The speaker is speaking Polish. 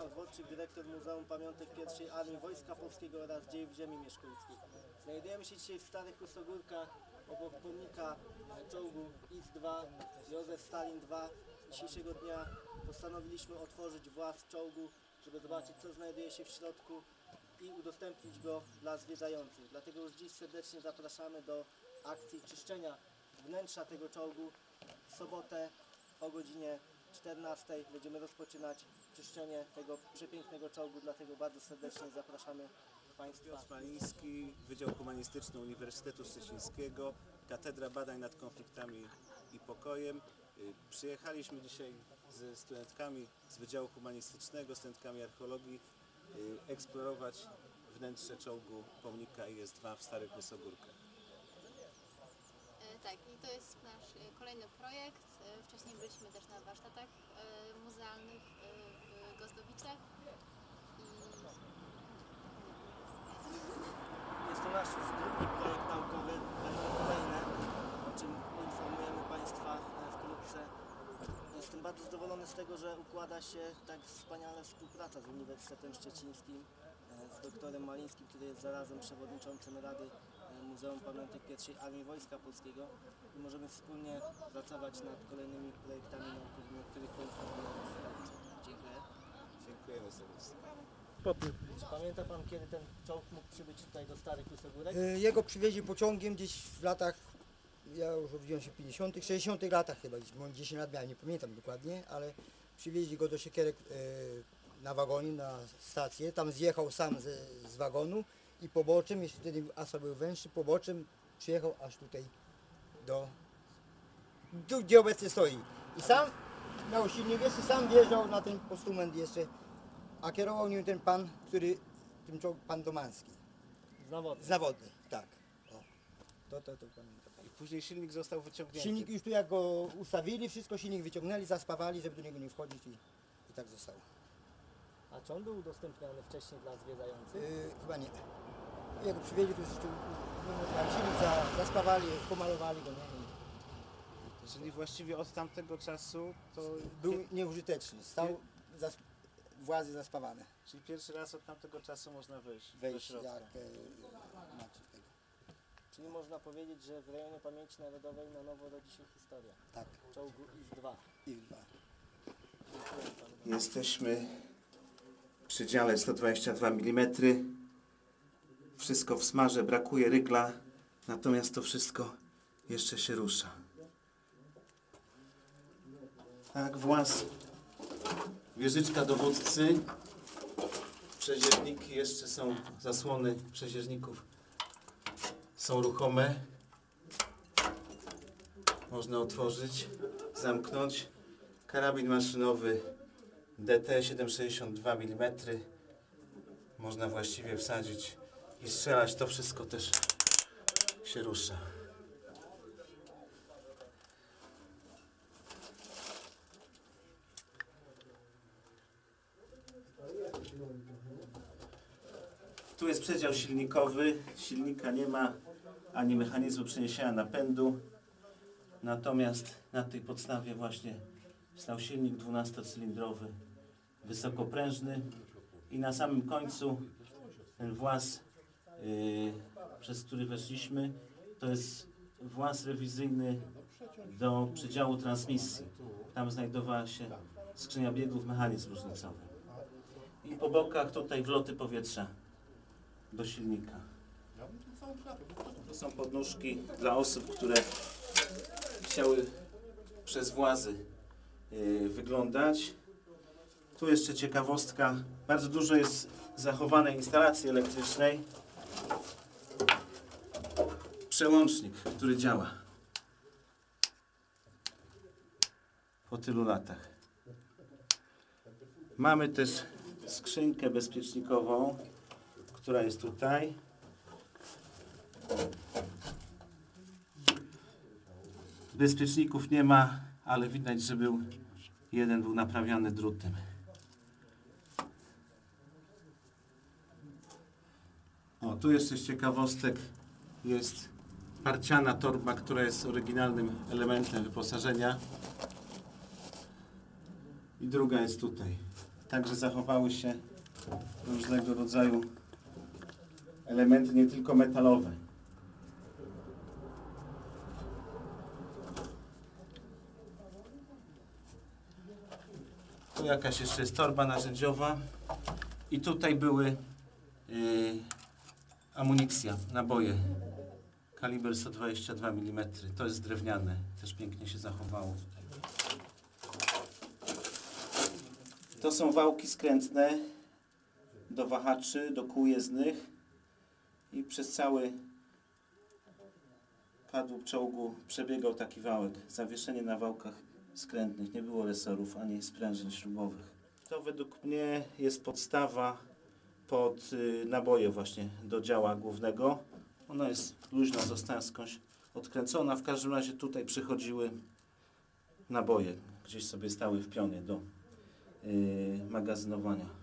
Michał Dworczyk, dyrektor Muzeum Pamiątek I Armii Wojska Polskiego oraz Dziejów Ziemi Mieszkuńskiej. Znajdujemy się dzisiaj w Starych Kusogórkach obok pomnika czołgu IS-2, Józef Stalin II. Dzisiejszego dnia postanowiliśmy otworzyć włas czołgu, żeby zobaczyć co znajduje się w środku i udostępnić go dla zwiedzających. Dlatego już dziś serdecznie zapraszamy do akcji czyszczenia wnętrza tego czołgu w sobotę o godzinie 14 będziemy rozpoczynać czyszczenie tego przepięknego czołgu, dlatego bardzo serdecznie zapraszamy Państwa. Piotr Maliński, Wydział Humanistyczny Uniwersytetu Szczecińskiego, Katedra Badań nad Konfliktami i Pokojem. Y, Przyjechaliśmy dzisiaj ze studentkami z Wydziału Humanistycznego, studentkami archeologii, y, eksplorować wnętrze czołgu pomnika IS-2 w Starych Wysogórkach. E, Tak, i to jest nasz e, kolejny projekt. E, Wcześniej byliśmy też na warsztatach muzealnych w Gozdowicach i Jest to nasz już drugi projekt naukowy, będą kolejne, o czym poinformujemy Państwa e, wkrótce. Jestem bardzo zadowolony z tego, że układa się tak wspaniale współpraca z Uniwersytetem Szczecińskim, e, z doktorem Malińskim, który jest zarazem przewodniczącym Rady e, Muzeum Pamiątek I Armii Wojska Polskiego i możemy wspólnie pracować nad kolejnymi projektami naukowymi, o których wkrótce. Dziękuję. Dziękujemy serdecznie. Czy pamięta Pan, kiedy ten czołg mógł przybyć tutaj do Starych Kusogórek? Y, Jego przywieźli pociągiem gdzieś w latach, ja już urodziłem się w 50., 60. latach chyba, gdzieś, może 10 lat miałem, nie pamiętam dokładnie, ale przywieźli go do Siekierek y, na wagonie, na stację, tam zjechał sam z, z wagonu i poboczem, jeśli wtedy asfalt był węższy, poboczem przyjechał aż tutaj do, tu gdzie obecnie stoi. I sam miał silnik jeszcze, sam wjeżdżał na ten postument jeszcze, a kierował nim ten pan, który, tym pan Domanski. Zawodny. Zawodny, tak. To, to, to pamiętam. I później silnik został wyciągnięty. Silnik już tu jak go ustawili, wszystko silnik wyciągnęli, zaspawali, żeby do niego nie wchodzić i, i tak zostało. A czy on był udostępniany wcześniej dla zwiedzających? Yy, chyba nie. Jak go przywieźli, to już jeszcze no, silnik za, zaspawali, pomalowali go, nie? Czyli właściwie od tamtego czasu to... Był nieużyteczny, stał zas, włazy zaspawane. Czyli pierwszy raz od tamtego czasu można wejść, do Wejść środka. jak e, znaczy tego. Czyli można powiedzieć, że w rejonie pamięci narodowej na nowo rodzi się historia Tak, czołgu IS-2. i dwa. Dziękuję panu. Jesteśmy przy dziale 122 mm. Wszystko w smarze, brakuje rygla, natomiast to wszystko jeszcze się rusza. Tak, włas. Wieżyczka dowódcy. Przezieżniki, jeszcze są zasłony przezieżników. Są ruchome. Można otworzyć, zamknąć. Karabin maszynowy DT 762 mm. Można właściwie wsadzić i strzelać. To wszystko też się rusza. Tu jest przedział silnikowy. Silnika nie ma ani mechanizmu przeniesienia napędu. Natomiast na tej podstawie właśnie stał silnik 12-cylindrowy, wysokoprężny i na samym końcu ten właz, yy, przez który weszliśmy, to jest właz rewizyjny do przedziału transmisji. Tam znajdowała się skrzynia biegów, mechanizm różnicowy. I po bokach tutaj wloty powietrza do silnika. To są podnóżki dla osób, które chciały przez włazy y, wyglądać. Tu jeszcze ciekawostka. Bardzo dużo jest zachowanej instalacji elektrycznej. Przełącznik, który działa. Po tylu latach. Mamy też skrzynkę bezpiecznikową, która jest tutaj. Bezpieczników nie ma, ale widać, że był jeden był naprawiany drutem. O, tu jeszcze z ciekawostek jest parciana torba, która jest oryginalnym elementem wyposażenia. I druga jest tutaj. Także zachowały się różnego rodzaju elementy, nie tylko metalowe. Tu jakaś jeszcze jest torba narzędziowa. I tutaj były yy, amunicja, naboje. Kaliber 122 mm. To jest drewniane. Też pięknie się zachowało. To są wałki skrętne do wahaczy, do kół jezdnych i przez cały kadłub czołgu przebiegał taki wałek. Zawieszenie na wałkach skrętnych. Nie było resorów ani sprężyn śrubowych. To według mnie jest podstawa pod y, naboje właśnie do działa głównego. Ona jest luźna, została skądś odkręcona. W każdym razie tutaj przychodziły naboje. Gdzieś sobie stały w pionie do y, magazynowania.